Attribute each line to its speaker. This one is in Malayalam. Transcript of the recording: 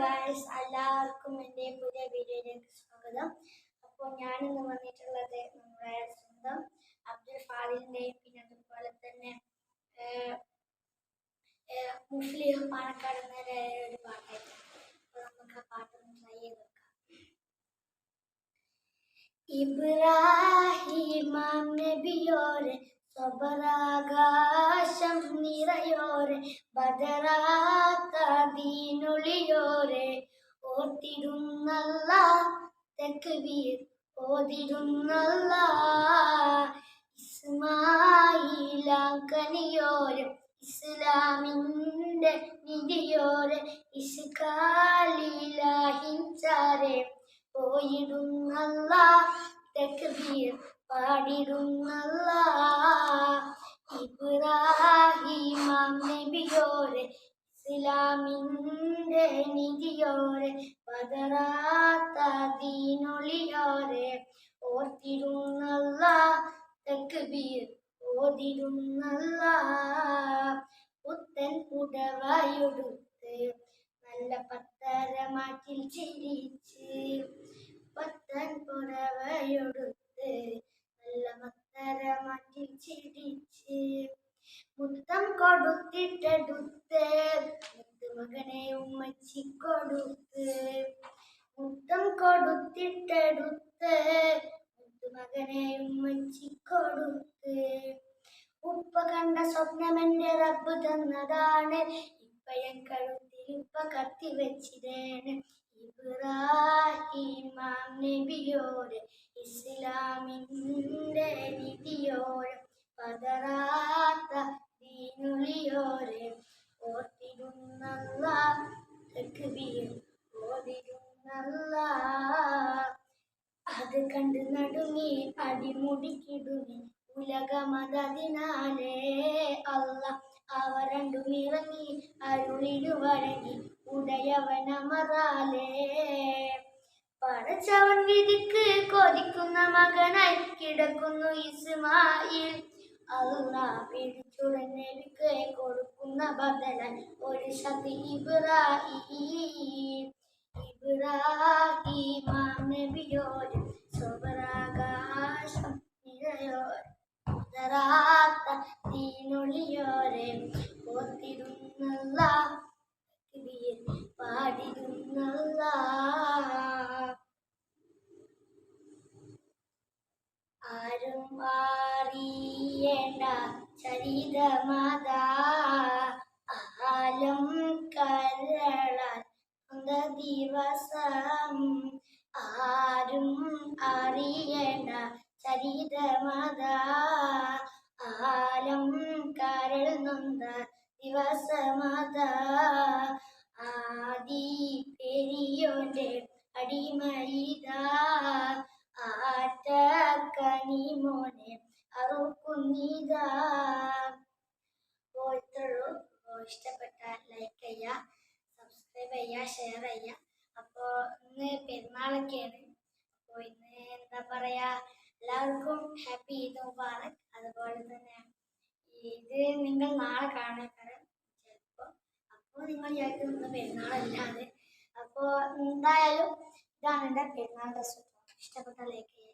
Speaker 1: ഗായ്സ് എല്ലാവർക്കും എന്റെ പുതിയ വീഡിയോയിലേക്ക് സ്വാഗതം. അപ്പോൾ ഞാനിന്ന് വന്നിട്ടുള്ളത് നമ്മുടെ സ്വന്തം അബ്ദുൽ ഫാദിലിന്റെയും പിന്നെ അതുപോലെ തന്നെ മുസ്ലിം പാണക്കാട് എന്നൊരു ഒരു പാട്ടായിരുന്നു അപ്പോൾ നമുക്ക് ആ പാട്ടൊന്ന് ട്രൈ ചെയ്ത് നോക്കാം. ഇബ്രാഹിമാം നബിയോരെ സ്വബരാകാശം നിറയോരെ ദീനൊളിയോരെ ഓർത്തിടുന്നല്ല തെക്കുവീർ ഓതിടുന്നല്ല. ഇസ്മായിലാക്കനിയോരം ഇസ്ലാമിന്റെ നിധിയോരെ ഇസ്കാലിലാഹിൻചാരെ പോയിടുന്നല്ല തെക്കുവീർ പാടിടുന്നല്ല. ഇബ്രാഹിമാം നബിയോരെ ഇസ്ലാമിന്റെ നിധിയോരെ പതറാത്ത ദീനൊളിയോരെ ഓർത്തിരുന്നല്ല തെക്കുബീർ ഓതിരുന്നല്ല പുത്തൻ പുടവയൊടുത്ത് നല്ല പത്തരമാറ്റിൽ ചിരിച്ച് പത്തൻ പുടവയൊടുത്ത് നല്ല പത്തരമാറ്റിൽ ചിരിച്ച് മുത്തം കൊടുത്തിട്ടെടുത്ത് മുത്തുമകനെ ഉമ്മച്ചി കൊടുത്ത് മുത്തം കൊടുത്തിട്ടെടുത്ത് മുത്തുമകനെ ഉമ്മച്ചി കൊടുത്ത്. ഉപ്പ കണ്ട സ്വപ്നം എന്റെ റബ്ബ് തന്നതാണ്. ഇപ്പഴം കഴുത്തിൽ ഉപ്പ കത്തി വെച്ചിരേണ് ഇബ്രാഹിമാം നബിയോട് ഇസ്ലാമിന്റെ നിധിയോട് പതറാത്ത കണ്ട് നടുങ്ങി അടിമുടിക്കിടുങ്ങി ഉലകമതതിനാലേ അല്ല അവ രണ്ടും ഇറങ്ങി അരുളിടു വഴങ്ങി. ഉടയവനമറാലേ. പടച്ചവൻ വിധിക്ക് കൊതിക്കുന്ന മകനായി കിടക്കുന്നു ഇസ്മായിൽ. അല്ല പിടിച്ചുടനെടുക്ക് കൊടുക്കുന്ന ബദലൻ ഒരു ശതി ഇബ്രാഹിം. ഇബ്രാഹിമാം നബിയോട് ഉദറാത്ത തീനൊളിയോരെ ഓർത്തിരുന്നല്ല പാടിരുന്നല്ല ആരും അറിയേണ്ട ചരിതമത. ആലം അന്ത ദിവസം. ആരും അറിയേണ്ട ചരിതമത. കരൾ ദിവസമതാ. ആദി പെരിയോന്റെ അടിമയിതാ. ആറ്റക്കനി മോനെ അറുക്കുന്നിതാ. അപ്പോൾ ഇത്രയുള്ളൂ. ഇഷ്ടപ്പെട്ട ലൈക്ക് ചെയ്യുക സബ്സ്ക്രൈബ് ചെയ്യുക ഷെയർ ചെയ്യുക. അപ്പോൾ ഇന്ന് പെരുന്നാളൊക്കെയാണ്. അപ്പോൾ ഇന്ന് എന്താ പറയുക എല്ലാവർക്കും ഹാപ്പി ഈദ് മുബാറക് അതുപോലെ തന്നെ ഇത് നിങ്ങൾ നാളെ കാണാൻ ചിലപ്പോൾ അപ്പോൾ നിങ്ങൾ വിചാരിക്കും ഇന്ന് പെരുന്നാളല്ലാതെ. അപ്പോൾ എന്തായാലും ഇതാണ് എന്റെ പെരുന്നാൾ ഡ്രസ്സ് ഇഷ്ടപ്പെട്ട ലൈക്ക് ചെയ്യുക.